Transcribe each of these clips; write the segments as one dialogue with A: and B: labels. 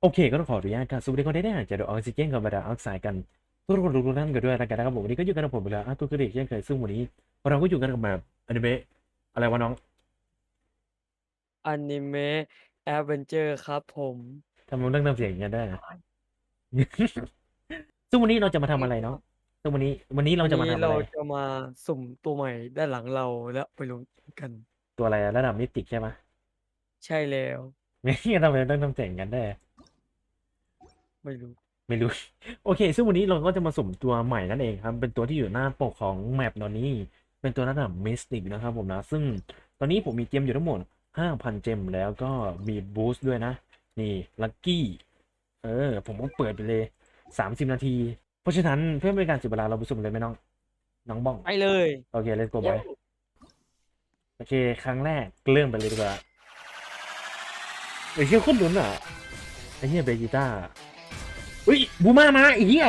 A: โอเค ก็ต้องขออนุญาตครับสวัสดีคนที่ได้อ่านจากดอกออกซิเจนกับบรรดาออกไซด์กันทุกคนทุกท่านกันด้วยแล้วกันนะครับผมวันนี้ก็อยู่กันกับผมไปแล้วอะตัวกระดิกเช่นเคยซึ่งวันนี้เราก็อยู่กันกับแบบอนิเมะอะไรวะน้อง
B: อนิเมะแอดเวนเจอร์ครับผม
A: ทำไมเรื่องทำเสียงอย่างนี้นได้นะซึ่งวันนี้เราจะมาทำอะไรเนาะซึ่งวันนี้วันนี้เราจะมา
B: วัน
A: ทำ
B: นี้
A: อะ
B: เรา
A: ไร
B: จะมาสุ่มตัวใหม่ด้านหลังเราแล้วไปลงกัน
A: ตัวอะไรอะระดับมิติใช่ไหม
B: ใช่แล้ว
A: ไม่งั้นทำไมต้องทำเสียงอย่างนั้นได้
B: ไม่รู้
A: ไม่รู้ โอเค ซึ่งวันนี้เราก็จะมาสุ่มตัวใหม่นั่นเองครับ เป็นตัวที่อยู่หน้าปกของแมปตอนนี้ เป็นตัวระดับมิสติกนะครับผมนะ ซึ่งตอนนี้ผมมีเจมอยู่ทั้งหมด 5,000 เจมแล้วก็มีบูสต์ด้วยนะ นี่ลัคกี้ เออ ผมก็เปิดไปเลย 30 นาที เพราะฉะนั้นเพื่อไม่เป็นการเสียเวลาเราไปสุ่มเลยไหมน้อง น้องบ้อง
B: ไปเลย
A: โอเค let's go ไปโอเค ครั้งแรกเริ่มไปเลยดีกว่าไอ้เชี่ยโคนลุ้นอะไอ้เหี้ยเบจิต้า อุ้ยบูมามาไอ้เหี้ย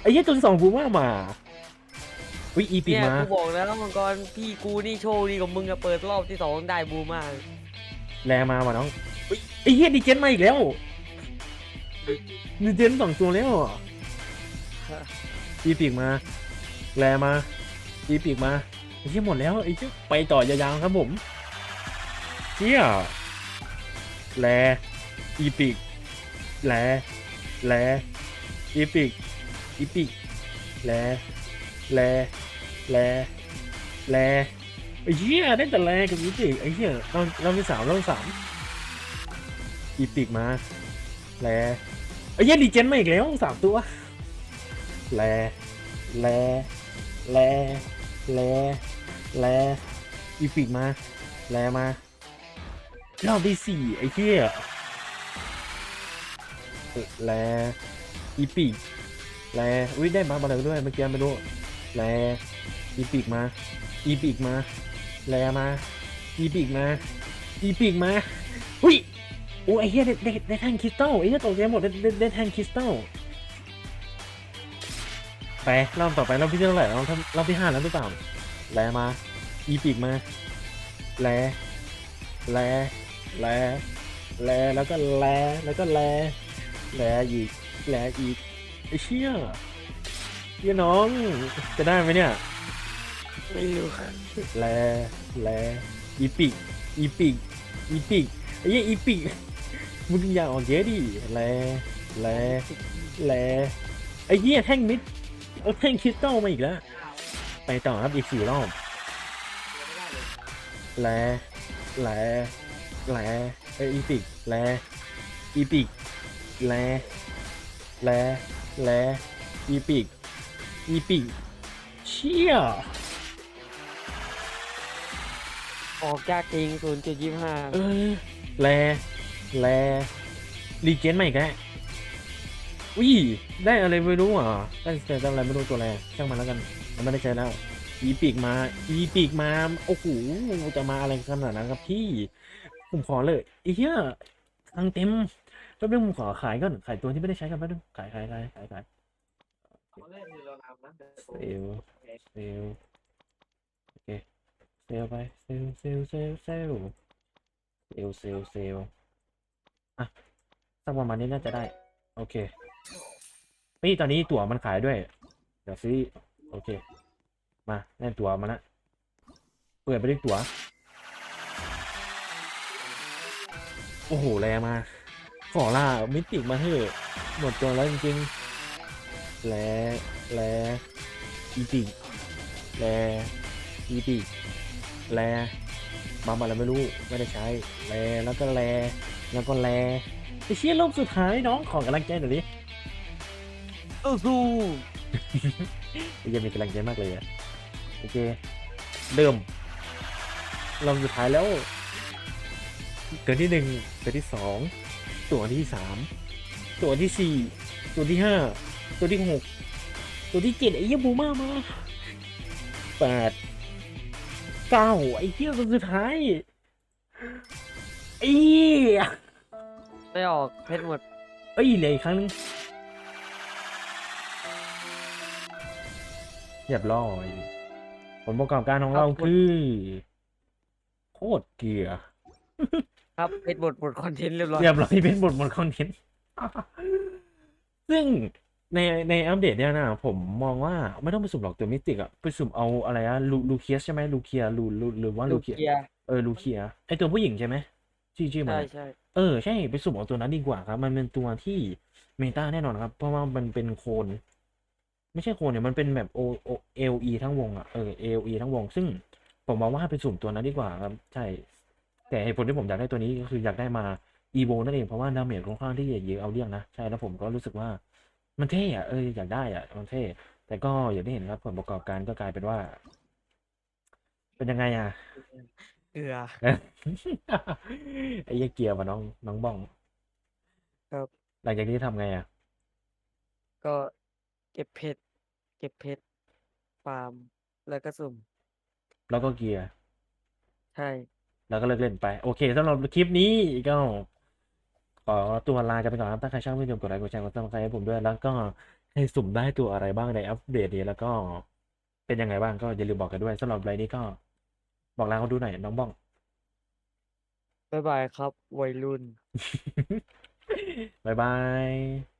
A: ไอ้เหี้ยจนสองบูมามาอุ้ยอีปี
B: เนี่ย
A: มา
B: กูบอกแล้วมังกรพี่กูนี่โชว์ดีกว่ามึงอะเปิดรอบที่สองได้บูมาก
A: แลมาว่ะน้องอุ้ยไอ้เหี้ยดีเจนมาอีกแล้วดีเจนสองตัวแล้วอะอีปีกมา แลมาอีปีกมาไอ้เหี้ยหมดแล้วไอ้เหี้ยไปต่อยาวๆครับผมเชี่ยแลอีปีกแล แลอีปีกอีปีกแลแลแลแลไอ้เหี้ยได้แต่แลกับอีปีกไอ้เหี้ยเราเรามีสามเราสามอีปีกมาแลไอ้เหี้ยดีเจนมาอีกแล้วสามตัวแลแลแลแลแลอีปีกมา แลมารอบที่สี่ไอ้เหี้ย แลอีปีกแลอุ้ยได้มาอะไรด้วยเมื่อกี้ไม่รู้แลอีปีกมา อีปีกมา แลมา อีปีกมา อีปีกมาหุ้ยโอ้ไอ้เหี้ยได้ได้ได้แทงคริสตัลไอ้เหี้ยตกใจหมดได้ได้ได้แทงคริสตัลไปรอบต่อไปรอบที่เท่าไหร่รอบที่รอบที่ห้าแล้วหรือเปล่าแลมา อีปีกมา แล แล แล แล แล้วก็แล แล้วก็แล แลอีกแลอีกไอ้เชี่ยเชี่ยน้อง จะได้ไหมเนี่ย
B: ไม่รู้
A: แลแลอีปิกอีปิกอีปิกไอ้เหี้ยอีปิกมึงอย่าออกเยอะดิแลแลแลไอ้เหี้ยแท่งมิดเอาแท่งคริสตัลมาอีกแล้ว ไปต่อครับอีกสี่รอบแลแลแลเอยอีปิกแลอีปิก แลแลแลอีปิกอีปิกเชี่ย
B: ออกจากจริงศูนย์จุดยี่ห้า
A: เออแลแลรีเจนใหม่อีกแล้วอุ้ยได้อะไรไม่รู้อะได้แต่ได้อะไรไม่รู้ตัวแรช่างมันแล้วกันมันไม่ได้ใช้แล้วอีปีกมา อีปีกมา โอ้โห จะมาอะไรขนาดนั้นครับพี่ ผมขอเลยไอ้เหี้ยตังค์เต็ม แป๊บนึงขอขายก่อนขายตัวที่ไม่ได้ใช้กันแป๊บนึงขายขายขายขายขายเซลเซลโอเคเซลไปเซลเซลเซลเซลเซลเซลเซลอะสักประมาณนี้น่าจะได้ โอเคนี่ตอนนี้ตั๋วมันขายด้วย เดี๋ยวซื้อโอเค มาแน่ตั๋วมาละเปิดไปด้วยตั๋ว โอ้โหแรงมาก ขอล่ามิติกมาเถอะหมดตัวแล้วจริงๆ แลแลอีปิกแลอีปิกแลมาอะไรไม่รู้ไม่ได้ใช้แลแล้วก็แลแล้วก็แลไอ้เชี่ยรอบสุดท้ายน้องขอกำลังใจหน่อยดิ
B: สู้
A: ไอ้เหี้ยังมีกำลังใจมากเลยอะโอเคเริ่มรอบสุดท้ายแล้วตัวที่หนึ่งตัวที่สอง ตัวที่สามตัวที่สี่ตัวที่ห้าตัวที่หกตัวที่เจ็ดไอ้เหี้ยบูมามาแปดเก้าไอ้เหี้ยตัวสุดท้ายไอ้เหี้ย
B: ได้ออกเพชรหมด
A: เอ้ยเหลยครั้งนึงเรียบร้อยผลประกอบการของเราคือ โคตรเกลียร์
B: ท ครับเป็นบทบทคอนเทนต์เรียบร้อย
A: เรียบร้อยเป็นบทบทคอนเทนต์ซึ่งในในอัปเดตเนี่ยนะผมมองว่าไม่ต้องไปสุ่มหรอกตัวมิติกอะไปสุ่มเอาอะไรอะลูลูเคียสใช่ไหมลูเคียลูลูหรือว่า
B: ลู
A: ลูเคีย
B: เกียร์
A: เออลูเคียไอตัวผู้หญิงใช่ไหมชื่อชื่อมัน
B: ใช่
A: อะ
B: ใช่
A: เออใช่ไปสุ่มเอาตัวนั้นดีกว่าครับ มันเป็นตัวที่เมตาแน่นอนครับ เพราะว่ามันเป็นโคน ไม่ใช่โคนเนี่ยมันเป็นแบบโอโอเอลีทั้งวงอะเออเอลีทั้งวง ซึ่งผมมองว่าไปสุ่มตัวนั้นดีกว่าครับ ใช่ แต่เหตุผลที่ผมอยากได้ตัวนี้ก็คืออยากได้มาอีโวนั่นเองเพราะว่าดาเมจค่อนข้างที่จะเยอะเอาเรื่องนะ ใช่แล้วผมก็รู้สึกว่ามันเท่อะเอออยากได้อะมันเท่ แต่ก็อย่างที่เห็นครับผลประกอบการก็กลายเป็นว่า เป็นยังไงอะ
B: เกลือ
A: ไอ้เหี้ยเกียร์ว่ะน้องน้องบ้อง
B: ครับ
A: หลังจากนี้ทำไงอะ
B: ก็เก็บเพชรเก็บเพชรฟาร์มแล้วก็สุ่ม
A: แล้วก็เกียร์
B: ใช่
A: แล้วก็เลิกเล่นไป โอเคสำหรับคลิปนี้ก็ขอตัวลากันไปก่อนครับถ้าใครชอบก็อย่าลืมกดไลค์กดแชร์กดซับสไครต์ให้ผมด้วย แล้วก็ให้สุ่มได้ตัวอะไรบ้างในอัปเดตนี้แล้วก็เป็นยังไงบ้างก็อย่าลืมบอกกันด้วยสำหรับรายนี้ก็บอกลาเขาดูหน่อยน้องบ้อง
B: บ๊ายบายครับ วัยรุ่น
A: บ๊ายบาย